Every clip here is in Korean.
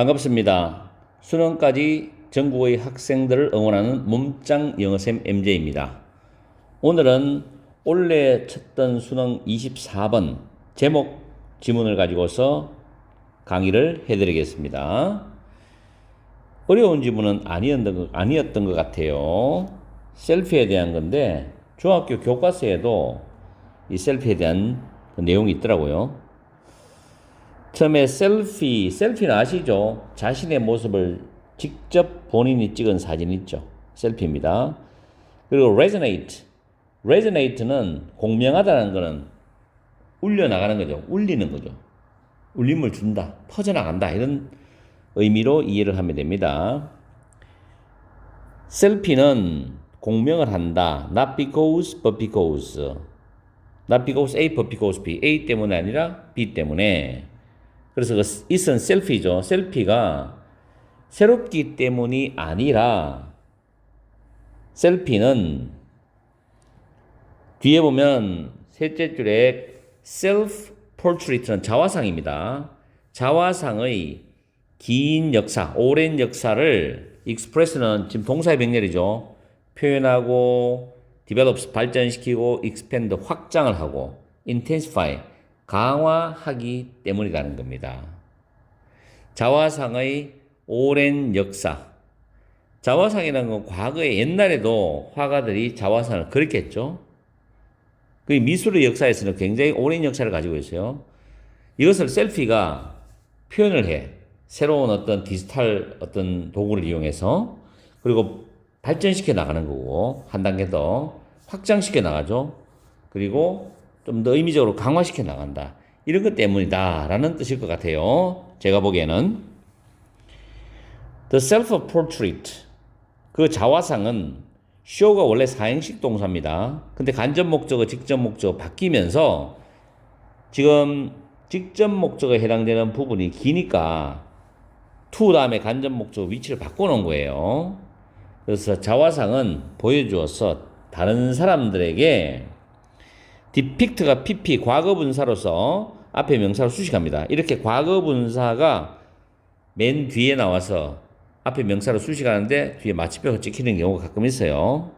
반갑습니다. 수능까지 전국의 학생들을 응원하는 몸짱 영어쌤 MJ입니다. 오늘은 올해 쳤던 수능 24번 제목 지문을 가지고서 강의를 해드리겠습니다. 어려운 지문은 아니었던 것, 아니었던 것 같아요. 셀피에 대한 건데 중학교 교과서에도 이 셀피에 대한 그 내용이 있더라고요. 처음에 셀피, 셀피는 아시죠? 자신의 모습을 직접 본인이 찍은 사진 있죠. 셀피입니다. 그리고 resonate. resonate는 공명하다는 거는 울려 나가는 거죠. 울리는 거죠. 울림을 준다. 퍼져나간다. 이런 의미로 이해를 하면 됩니다. 셀피는 공명을 한다. Not because, but because. Not because A, but because B. A 때문에 아니라 B 때문에. 그래서 그 it은 셀피죠. 셀피가 새롭기 때문이 아니라 셀피는 뒤에 보면 셋째 줄에 self portrait는 자화상입니다. 자화상의 긴 역사, 오랜 역사를 express는 지금 동사의 병렬이죠. 표현하고 develops 발전시키고 expand 확장을 하고 intensify 강화하기 때문이라는 겁니다. 자화상의 오랜 역사. 자화상이라는 건 과거에 옛날에도 화가들이 자화상을 그렸겠죠. 그 미술의 역사에서는 굉장히 오랜 역사를 가지고 있어요. 이것을 셀피가 표현을 해. 새로운 어떤 디지털 어떤 도구를 이용해서 그리고 발전시켜 나가는 거고 한 단계 더 확장시켜 나가죠. 그리고 좀 더 의미적으로 강화시켜 나간다. 이런 것 때문이다라는 뜻일 것 같아요. 제가 보기에는 The self-portrait 그 자화상은 show가 원래 사행식 동사입니다. 근데 간접 목적어, 직접 목적어 바뀌면서 지금 직접 목적어에 해당되는 부분이 기니까 to 다음에 간접 목적어 위치를 바꿔놓은 거예요. 그래서 자화상은 보여주어서 다른 사람들에게 depict가 pp 과거 분사로서 앞에 명사로 수식합니다. 이렇게 과거 분사가 맨 뒤에 나와서 앞에 명사로 수식하는데 뒤에 마침표가 찍히는 경우가 가끔 있어요.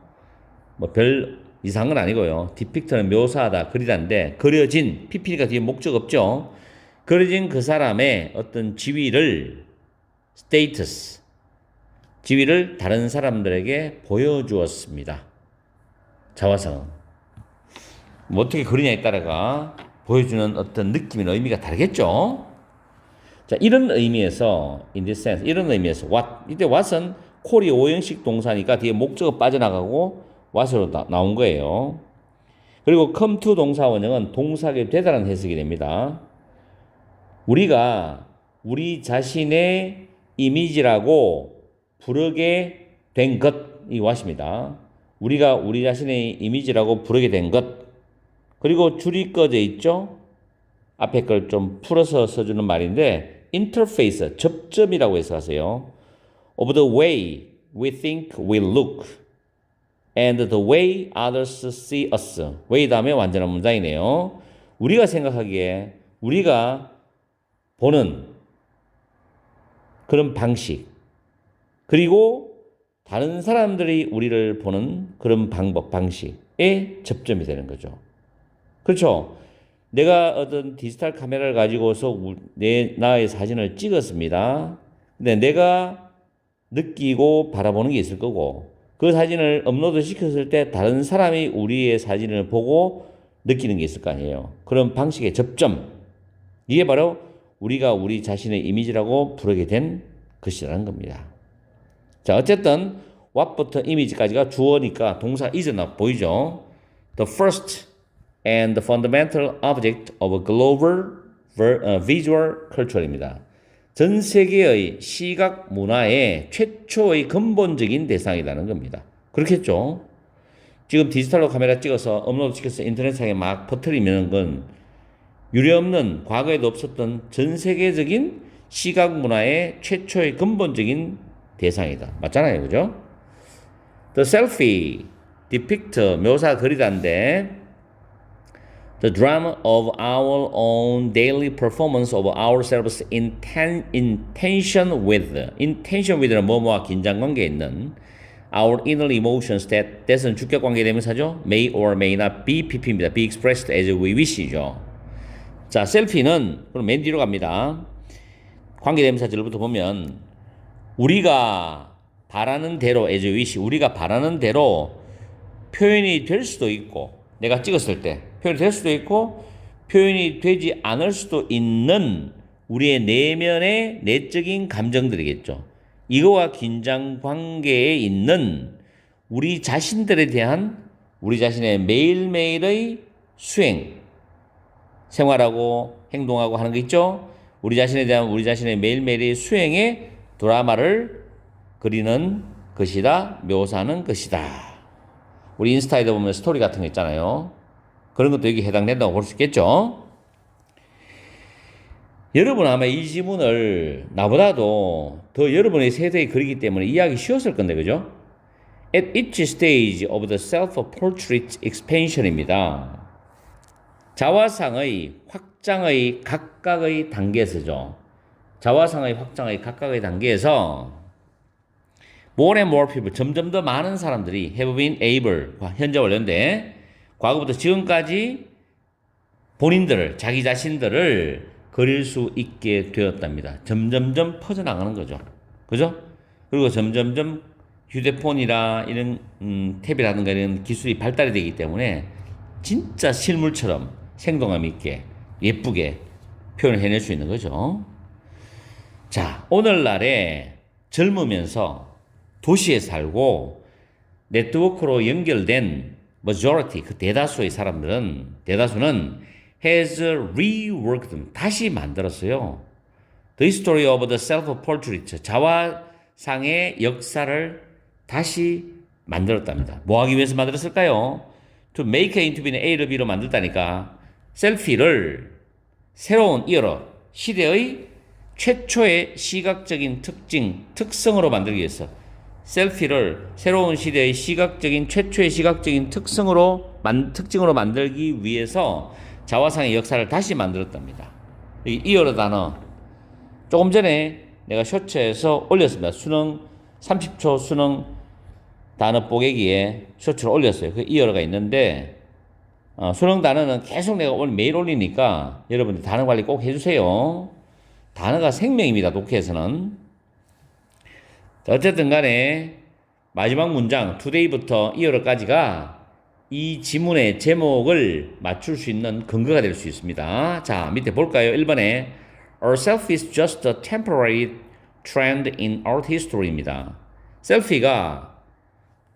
뭐 별 이상은 아니고요. depict는 묘사하다, 그리다인데 그려진 pp가 뒤에 목적 없죠. 그려진 그 사람의 어떤 지위를 status 지위를 다른 사람들에게 보여주었습니다. 자화상은 뭐 어떻게 그리냐에 따라가 보여주는 어떤 느낌이나 의미가 다르겠죠. 자, 이런 의미에서 in this sense 이런 의미에서 what 이때 what은 콜이 오형식 동사니까 뒤에 목적어 빠져나가고 what으로 나, 나온 거예요. 그리고 come to 동사 원형은 동사의 되다라는 해석이 됩니다. 우리가 우리 자신의 이미지라고 부르게 된 것 이 what입니다. 우리가 우리 자신의 이미지라고 부르게 된 것. 그리고 줄이 꺼져 있죠? 앞에 걸 좀 풀어서 써주는 말인데, interface, 접점이라고 해서 하세요. of the way we think we look and the way others see us. way 다음에 완전한 문장이네요. 우리가 생각하기에 우리가 보는 그런 방식, 그리고 다른 사람들이 우리를 보는 그런 방법, 방식에 접점이 되는 거죠. 그렇죠? 내가 어떤 디지털 카메라를 가지고서 내, 나의 사진을 찍었습니다. 근데 내가 느끼고 바라보는 게 있을 거고, 그 사진을 업로드 시켰을 때 다른 사람이 우리의 사진을 보고 느끼는 게 있을 거 아니에요. 그런 방식의 접점. 이게 바로 우리가 우리 자신의 이미지라고 부르게 된 것이라는 겁니다. 자, 어쨌든 what부터 이미지까지가 주어니까 동사 is나 보이죠? The first and the fundamental object of a global visual culture입니다. 전 세계의 시각 문화의 최초의 근본적인 대상이라는 겁니다. 그렇겠죠? 지금 디지털로 카메라 찍어서 업로드 시켜서 인터넷상에 막 퍼뜨리면 건 유례없는 과거에도 없었던 전 세계적인 시각 문화의 최초의 근본적인 대상이다. 맞잖아요. 그죠? The selfie, depict, 묘사 그리다인데 The drama of our own daily performance of ourselves in, ten, in tension with, in tension with는 뭐뭐와 긴장 관계에 있는 our inner emotions that, that은 주격 관계 대명사죠. may or may not be pp입니다. be expressed as we wish죠. 자, 셀피는 그럼 맨 뒤로 갑니다. 관계 대명사절부터 보면 우리가 바라는 대로 as we wish, 우리가 바라는 대로 표현이 될 수도 있고 내가 찍었을 때 표현이 될 수도 있고 표현이 되지 않을 수도 있는 우리의 내면의 내적인 감정들이겠죠. 이거와 긴장 관계에 있는 우리 자신들에 대한 우리 자신의 매일매일의 수행, 생활하고 행동하고 하는 거 있죠? 우리 자신에 대한 우리 자신의 매일매일의 수행의 드라마를 그리는 것이다, 묘사하는 것이다. 우리 인스타에도 보면 스토리 같은 거 있잖아요. 그런 것도 여기 해당된다고 볼 수 있겠죠? 여러분 아마 이 지문을 나보다도 더 여러분의 세대에 그리기 때문에 이해하기 쉬웠을 건데, 그죠? At each stage of the self-portrait expansion입니다. 자화상의 확장의 각각의 단계에서죠. 자화상의 확장의 각각의 단계에서 more and more people, 점점 더 많은 사람들이 have been able, 현재 완료인데 과거부터 지금까지 본인들을, 자기 자신들을 그릴 수 있게 되었답니다. 점점점 퍼져나가는 거죠. 그죠? 그리고 점점점 휴대폰이나 이런 음, 탭이라든가 이런 기술이 발달이 되기 때문에 진짜 실물처럼 생동감 있게 예쁘게 표현을 해낼 수 있는 거죠. 자, 오늘날에 젊으면서 도시에 살고 네트워크로 연결된 majority, 그 대다수의 사람들은, 대다수는 has reworked, 다시 만들었어요. The history of the self-portrait, 자화상의 역사를 다시 만들었답니다. 뭐 하기 위해서 만들었을까요? To make into being A를 B로 만들다니까 셀피를 새로운 이어로 시대의 최초의 시각적인 특징, 특성으로 만들기 위해서 셀피를 새로운 시대의 시각적인 최초의 시각적인 특성으로 만, 특징으로 만들기 위해서 자화상의 역사를 다시 만들었답니다. 이 이어로 단어 조금 전에 내가 쇼츠에서 올렸습니다. 수능 30초 수능 단어 뽀개기에 쇼츠를 올렸어요. 그 이어가 있는데 어, 수능 단어는 계속 내가 오늘 매일 올리니까 여러분들 단어 관리 꼭 해주세요. 단어가 생명입니다. 독해에서는. 어쨌든 간에 마지막 문장 투데이부터 이어로까지가 이 지문의 제목을 맞출 수 있는 근거가 될 수 있습니다. 자, 밑에 볼까요? 1번에 Our self is just a temporary trend in art history입니다. 셀피가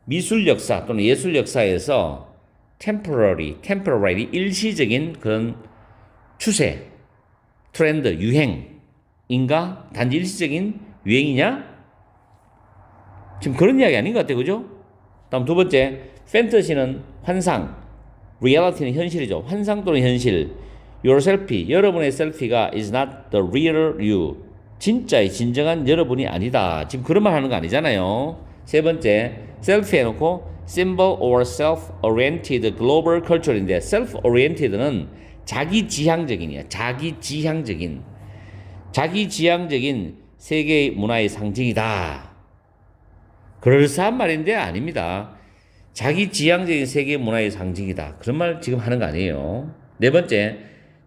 미술 역사 또는 예술 역사에서 temporary, temporary 일시적인 그런 추세, 트렌드, 유행인가? 단지 일시적인 유행이냐? 지금 그런 이야기 아닌 것 같아요. 그죠? 다음 두 번째, 판타지는 환상, 리얼리티는 현실이죠. 환상 또는 현실. Your selfie, 여러분의 셀피가 is not the real you. 진짜의 진정한 여러분이 아니다. 지금 그런 말 하는 거 아니잖아요. 세 번째, 셀피 해놓고 symbol or self-oriented global culture인데 self-oriented는 자기 지향적인이야. 자기 지향적인. 자기 지향적인 세계의 문화의 상징이다. 그럴싸한 말인데 아닙니다. 자기 지향적인 세계 문화의 상징이다. 그런 말 지금 하는 거 아니에요. 네 번째,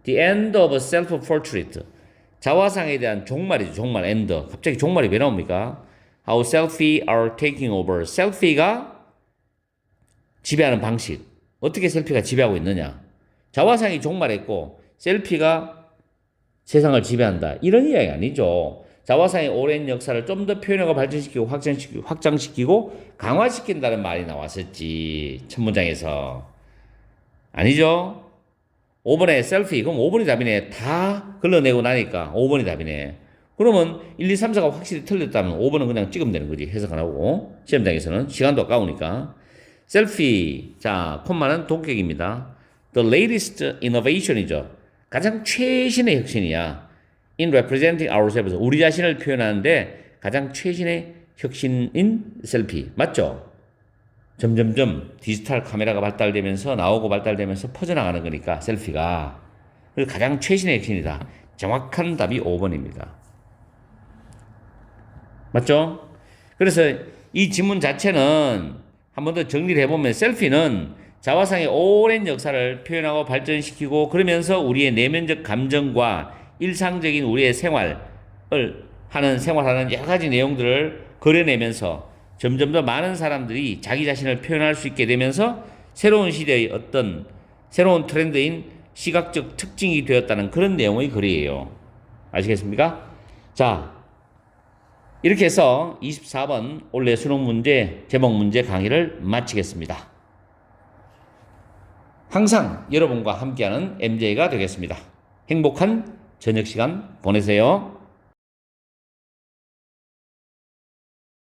the end of self-portrait. 자화상에 대한 종말이죠. 종말, end. 갑자기 종말이 왜 나옵니까? How selfie are taking over. 셀피가 지배하는 방식. 어떻게 셀피가 지배하고 있느냐. 자화상이 종말했고, 셀피가 세상을 지배한다. 이런 이야기 아니죠. 자화상의 오랜 역사를 좀 더 표현하고 발전시키고 확장시키고, 확장시키고 강화시킨다는 말이 나왔었지. 첫 문장에서. 아니죠? 5번에 셀피. 그럼 5번이 답이네. 다 걸러내고 나니까 5번이 답이네. 그러면 1, 2, 3, 4가 확실히 틀렸다면 5번은 그냥 찍으면 되는 거지. 해석 안 하고. 시험장에서는. 시간도 아까우니까. 셀피. 자, 콤마는 독격입니다. The latest innovation이죠. 가장 최신의 혁신이야. In representing ourselves. 우리 자신을 표현하는데 가장 최신의 혁신인 셀피. 맞죠? 점점점 디지털 카메라가 발달되면서 나오고 발달되면서 퍼져나가는 거니까 셀피가 가장 최신의 액션이다. 정확한 답이 5번입니다. 맞죠? 그래서 이 지문 자체는 한 번 더 정리를 해보면 셀피는 자화상의 오랜 역사를 표현하고 발전시키고 그러면서 우리의 내면적 감정과 일상적인 우리의 생활을 하는 생활하는 여러 가지 내용들을 그려내면서 점점 더 많은 사람들이 자기 자신을 표현할 수 있게 되면서 새로운 시대의 어떤 새로운 트렌드인 시각적 특징이 되었다는 그런 내용의 글이에요. 아시겠습니까? 자, 이렇게 해서 24번 올해 수능 문제, 제목 문제 강의를 마치겠습니다. 항상 여러분과 함께하는 MJ가 되겠습니다. 행복한 저녁 시간 보내세요.